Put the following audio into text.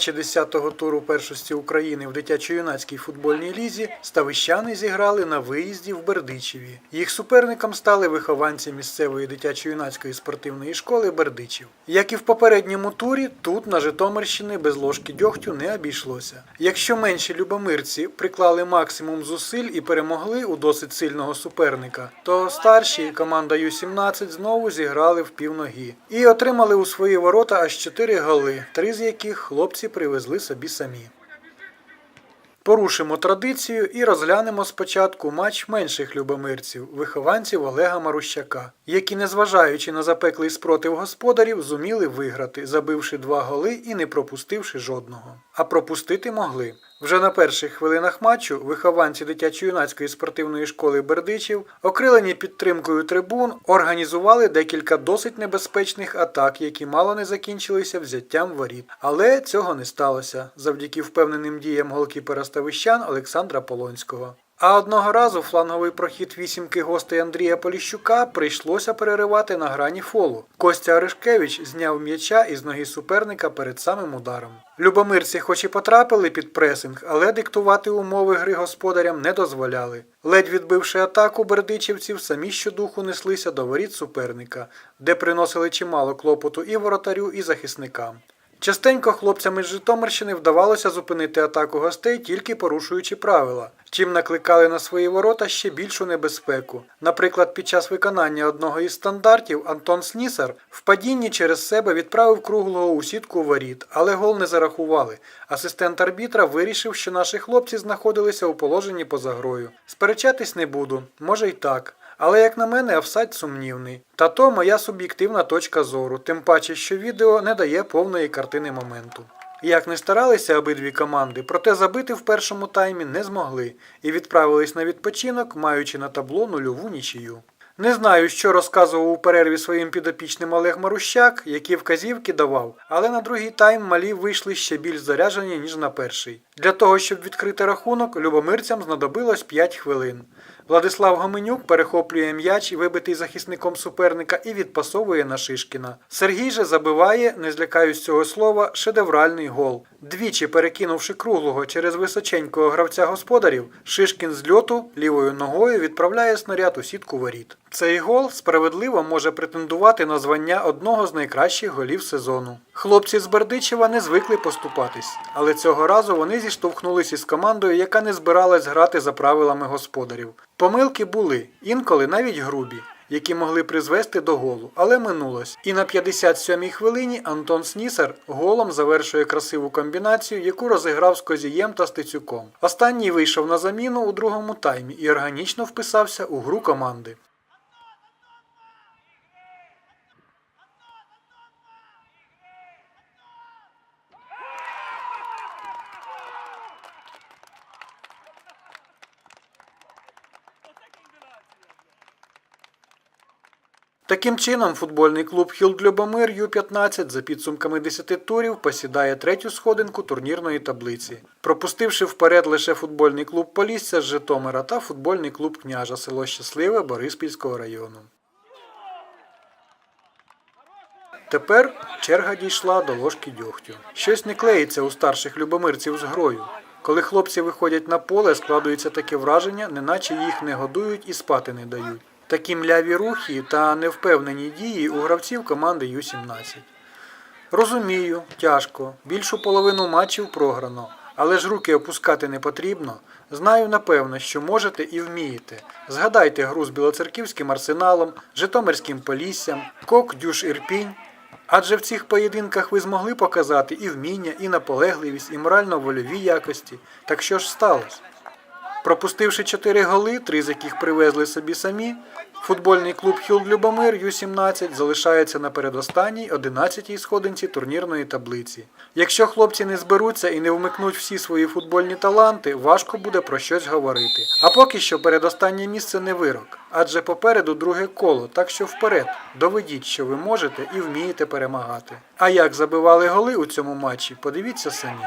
Матчі 10-го туру першості України в дитячо-юнацькій футбольній лізі ставищани зіграли на виїзді в Бердичеві. Їх суперником стали вихованці місцевої дитячо-юнацької спортивної школи Бердичів. Як і в попередньому турі, тут на Житомирщини без ложки дьогтю не обійшлося. Якщо менші любомирці приклали максимум зусиль і перемогли у досить сильного суперника, то старші команда Ю-17 знову зіграли в півногі і отримали у свої ворота аж 4 голи, три з яких хлопці привезли собі самі. Порушимо традицію і розглянемо спочатку матч менших любомирців, вихованців Олега Марущака, які, незважаючи на запеклий спротив господарів, зуміли виграти, забивши два голи і не пропустивши жодного. А пропустити могли. Вже на перших хвилинах матчу вихованці дитячо-юнацької спортивної школи Бердичів, окрилені підтримкою трибун, організували декілька досить небезпечних атак, які мало не закінчилися взяттям воріт. Але цього не сталося завдяки впевненим діям голкіпера ставищан Олександра Полонського. А одного разу фланговий прохід вісімки гостей Андрія Поліщука прийшлося переривати на грані фолу. Костя Оришкевич зняв м'яча із ноги суперника перед самим ударом. Любомирці хоч і потрапили під пресинг, але диктувати умови гри господарям не дозволяли. Ледь відбивши атаку, бердичівців самі щодуху неслися до воріт суперника, де приносили чимало клопоту і воротарю, і захисникам. Частенько хлопцям із Житомирщини вдавалося зупинити атаку гостей, тільки порушуючи правила, чим накликали на свої ворота ще більшу небезпеку. Наприклад, під час виконання одного із стандартів Антон Снісар в падінні через себе відправив круглого у сітку воріт, але гол не зарахували. Асистент арбітра вирішив, що наші хлопці знаходилися у положенні поза грою. Сперечатись не буду, може й так. Але, як на мене, офсайд сумнівний. Та то моя суб'єктивна точка зору, тим паче, що відео не дає повної картини моменту. Як не старалися обидві команди, проте забити в першому таймі не змогли і відправились на відпочинок, маючи на табло нульову нічию. Не знаю, що розказував у перерві своїм підопічним Олег Марущак, які вказівки давав, але на другий тайм малі вийшли ще більш заряджені, ніж на перший. Для того, щоб відкрити рахунок, любомирцям знадобилось 5 хвилин. Владислав Гоменюк перехоплює м'яч, вибитий захисником суперника, і відпасовує на Шишкіна. Сергій же забиває, не злякаюсь цього слова, шедевральний гол. Двічі перекинувши круглого через височенького гравця господарів, Шишкін з льоту лівою ногою відправляє снаряд у сітку воріт. Цей гол справедливо може претендувати на звання одного з найкращих голів сезону. Хлопці з Бердичева не звикли поступатись, але цього разу вони зіштовхнулись із командою, яка не збиралась грати за правилами господарів. Помилки були, інколи навіть грубі, які могли призвести до голу, але минулось. І на 57-й хвилині Антон Снісер голом завершує красиву комбінацію, яку розіграв з Козієм та Стецюком. Останній вийшов на заміну у другому таймі і органічно вписався у гру команди. Таким чином, футбольний клуб Хілд Любомир Ю-15 за підсумками 10 турів посідає третю сходинку турнірної таблиці, пропустивши вперед лише футбольний клуб Полісся з Житомира та футбольний клуб Княжа село Щасливе Бориспільського району. Тепер черга дійшла до ложки дьогтю. Щось не клеїться у старших любомирців з грою. Коли хлопці виходять на поле, складується таке враження, неначе їх не годують і спати не дають. Такі мляві рухи та невпевнені дії у гравців команди Ю-17. Розумію, тяжко. Більшу половину матчів програно, але ж руки опускати не потрібно. Знаю напевно, що можете і вмієте. Згадайте гру з білоцерківським арсеналом, Житомирським Поліссям, Кок Дюш Ірпінь. Адже в цих поєдинках ви змогли показати і вміння, і наполегливість, і морально-вольові якості. Так що ж сталося? Пропустивши 4 голи, три з яких привезли собі самі, футбольний клуб Хілд Любомир Ю-17 залишається на передостанній 11-й сходинці турнірної таблиці. Якщо хлопці не зберуться і не вмикнуть всі свої футбольні таланти, важко буде про щось говорити. А поки що передостаннє місце не вирок, адже попереду друге коло, так що вперед, доведіть, що ви можете і вмієте перемагати. А як забивали голи у цьому матчі, подивіться самі.